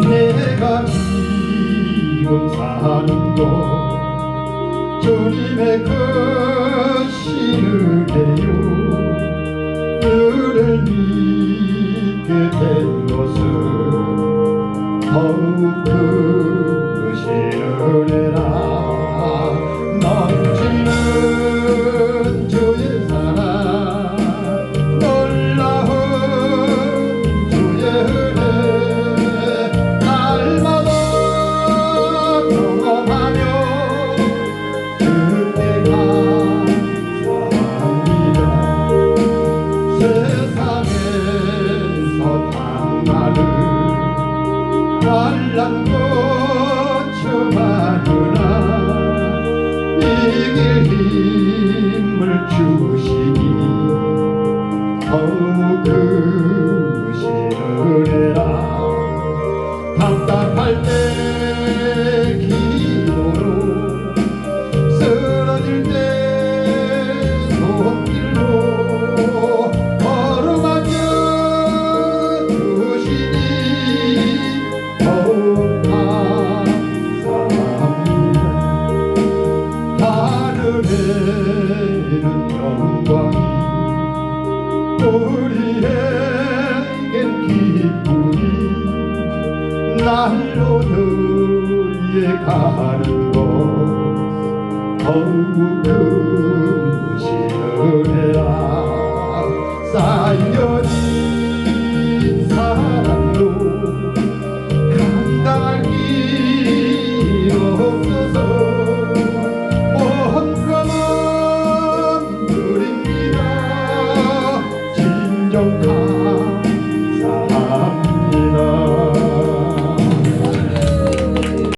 내가 지금 사는 곳 주님의 것이는 데요. 그를 믿게 된 것은 더욱 그 것이 은혜라. 환란 고쳐하느라 이길 힘을 주시니. 더욱 크 우리에겐 기쁨이 날로 너희에 가는 것 더욱 크시 don't